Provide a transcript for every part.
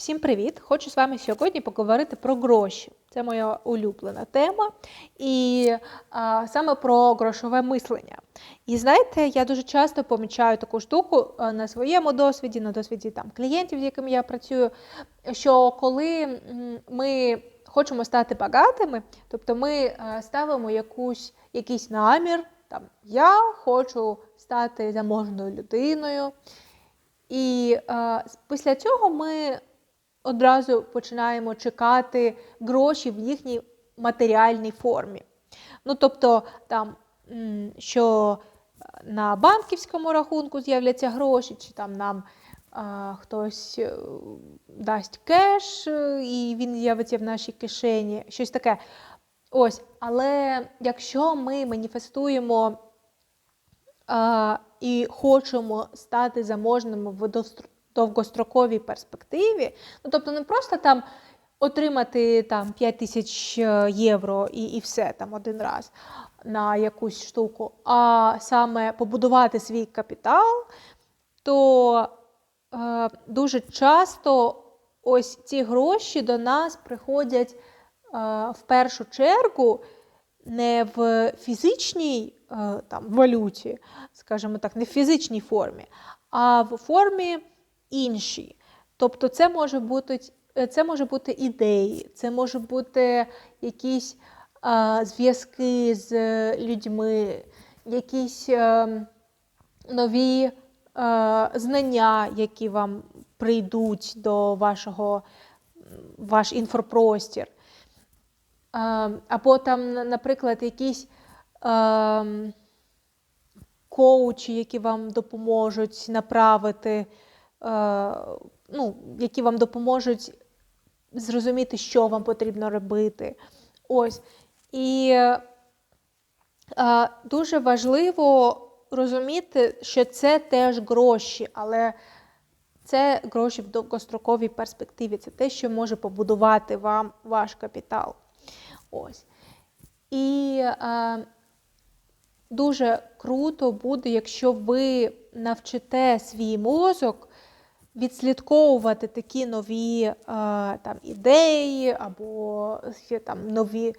Всім привіт! Хочу з вами сьогодні поговорити про гроші. Це моя улюблена тема, і а, саме про грошове мислення. І знаєте, я дуже часто помічаю таку штуку на своєму досвіді, на досвіді там клієнтів, з якими я працюю. Що коли ми хочемо стати багатими, тобто ми ставимо якусь, якийсь намір, там я хочу стати заможною людиною. І е, після цього ми одразу починаємо чекати гроші в їхній матеріальній формі. Ну, тобто, там, що на банківському рахунку з'являться гроші, чи там нам е, хтось е, дасть кеш, е, і він з'явиться в нашій кишені, щось таке. Ось, але якщо ми маніфестуємо а, і хочемо стати заможними в довгостроковій перспективі, ну тобто не просто там отримати там 5 тисяч е, євро і, і все там один раз на якусь штуку, а саме побудувати свій капітал, то е, дуже часто ось ці гроші до нас приходять е, в першу чергу не в фізичній е, там, валюті, скажімо так, не в фізичній формі, а в формі іншій. Тобто це може бути, е, це може бути ідеї, це може бути якісь е, зв'язки з людьми, якісь е, нові е, знання, які вам прийдуть до вашого ваш інфопростір. Е, Або там, наприклад, якісь ем, коучі, які вам допоможуть направити, е, ну, які вам допоможуть зрозуміти, що вам потрібно робити. Ось. І е, дуже важливо розуміти, що це теж гроші, але це гроші в довгостроковій перспективі. Це те, що може побудувати вам ваш капітал. Ось. І е, дуже круто буде, якщо ви навчите свій мозок відслідковувати такі нові е, там, ідеї або там нові е,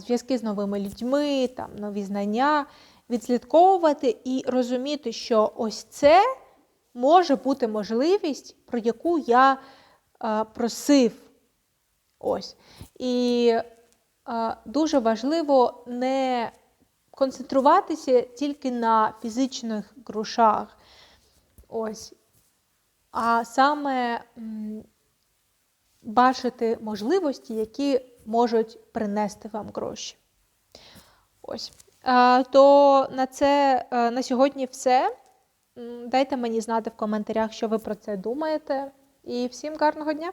зв'язки з новими людьми, там, нові знання, відслідковувати і розуміти, що ось це може бути можливість, про яку я е, просив. Ось. І дуже важливо не концентруватися тільки на фізичних грошах. Ось. А саме бачити можливості, які можуть принести вам гроші. Ось. То на це е, на сьогодні все. Дайте мені знати в коментарях, що ви про це думаєте. І всім гарного дня!